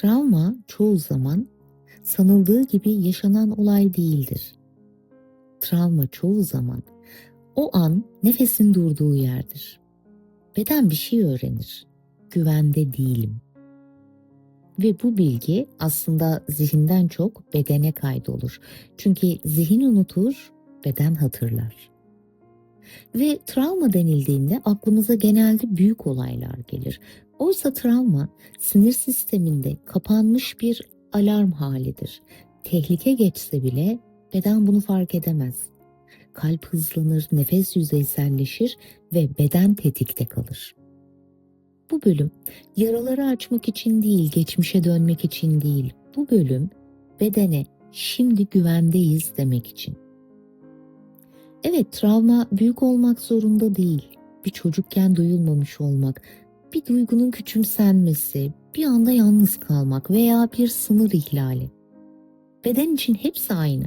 Travma çoğu zaman sanıldığı gibi yaşanan olay değildir. Travma çoğu zaman o an nefesin durduğu yerdir. Beden bir şey öğrenir. Güvende değilim. Ve bu bilgi aslında zihinden çok bedene kaydolur. Çünkü zihin unutur, beden hatırlar. Ve travma denildiğinde aklımıza genelde büyük olaylar gelir. Oysa travma sinir sisteminde kapanmış bir alarm halidir. Tehlike geçse bile beden bunu fark edemez. Kalp hızlanır, nefes yüzeyselleşir ve beden tetikte kalır. Bu bölüm yaraları açmak için değil, geçmişe dönmek için değil. Bu bölüm bedene şimdi güvendeyiz demek için. Evet, travma büyük olmak zorunda değil. Bir çocukken duyulmamış olmak, bir duygunun küçümsenmesi, bir anda yalnız kalmak veya bir sınır ihlali. Beden için hepsi aynı.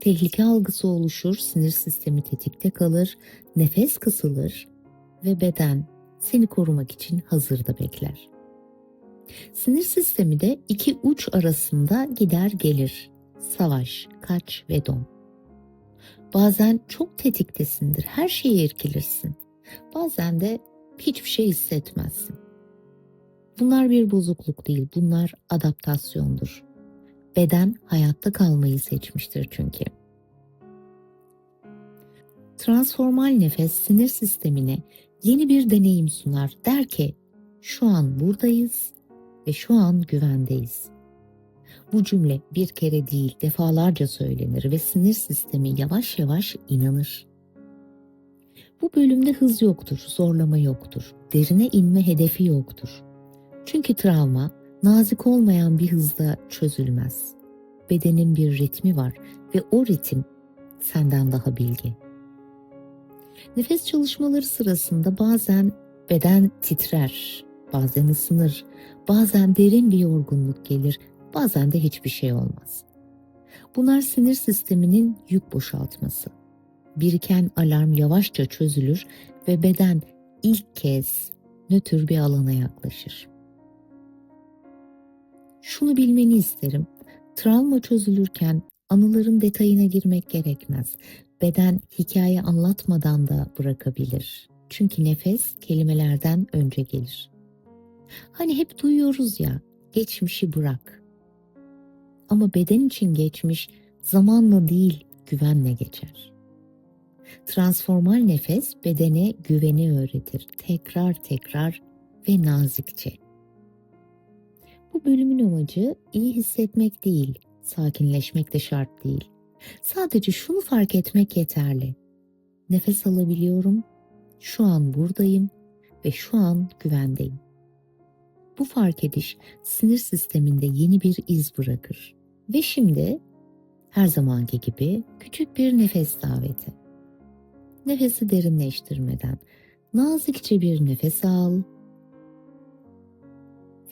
Tehlike algısı oluşur, sinir sistemi tetikte kalır, nefes kısılır ve beden seni korumak için hazırda bekler. Sinir sistemi de iki uç arasında gider gelir. Savaş, kaç ve don. Bazen çok tetiktesindir, her şeye irkilirsin. Bazen de hiçbir şey hissetmezsin. Bunlar bir bozukluk değil, bunlar adaptasyondur. Beden hayatta kalmayı seçmiştir çünkü. Transformal nefes sinir sistemine yeni bir deneyim sunar. Der ki şu an buradayız ve şu an güvendeyiz. Bu cümle bir kere değil defalarca söylenir ve sinir sistemi yavaş yavaş inanır. Bu bölümde hız yoktur, zorlama yoktur, derine inme hedefi yoktur. Çünkü travma nazik olmayan bir hızda çözülmez. Bedenin bir ritmi var ve o ritim senden daha bilgi. Nefes çalışmaları sırasında bazen beden titrer, bazen ısınır, bazen derin bir yorgunluk gelir, bazen de hiçbir şey olmaz. Bunlar sinir sisteminin yük boşaltması. Biriken alarm yavaşça çözülür ve beden ilk kez nötr bir alana yaklaşır. Şunu bilmeni isterim. Travma çözülürken anıların detayına girmek gerekmez. Beden hikaye anlatmadan da bırakabilir. Çünkü nefes kelimelerden önce gelir. Hani hep duyuyoruz ya, geçmişi bırak. Ama beden için geçmiş zamanla değil, güvenle geçer. Transformal nefes bedene güveni öğretir. Tekrar tekrar ve nazikçe. Bu bölümün amacı iyi hissetmek değil, sakinleşmek de şart değil. Sadece şunu fark etmek yeterli. Nefes alabiliyorum, şu an buradayım ve şu an güvendeyim. Bu fark ediş sinir sisteminde yeni bir iz bırakır. Ve şimdi her zamanki gibi küçük bir nefes daveti. Nefesi derinleştirmeden nazikçe bir nefes al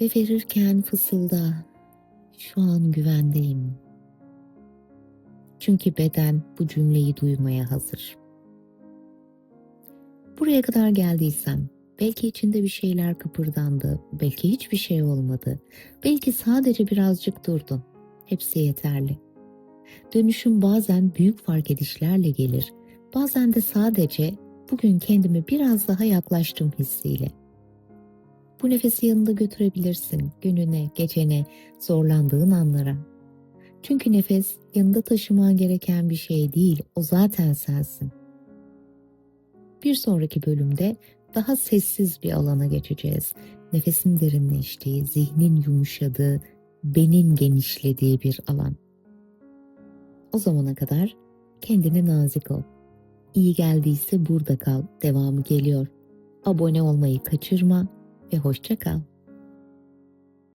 ve verirken fısılda şu an güvendeyim. Çünkü beden bu cümleyi duymaya hazır. Buraya kadar geldiysen belki içinde bir şeyler kıpırdandı, belki hiçbir şey olmadı, belki sadece birazcık durdun. Hepsi yeterli. Dönüşüm bazen büyük fark edişlerle gelir, bazen de sadece bugün kendime biraz daha yaklaştım hissiyle. Bu nefesi yanında götürebilirsin gününe, gecene, zorlandığın anlara. Çünkü nefes yanında taşıman gereken bir şey değil, o zaten sensin. Bir sonraki bölümde daha sessiz bir alana geçeceğiz. Nefesin derinleştiği, zihnin yumuşadığı, benin genişlediği bir alan. O zamana kadar kendine nazik ol. İyi geldiyse burada kal, devamı geliyor. Abone olmayı kaçırma ve hoşça kal.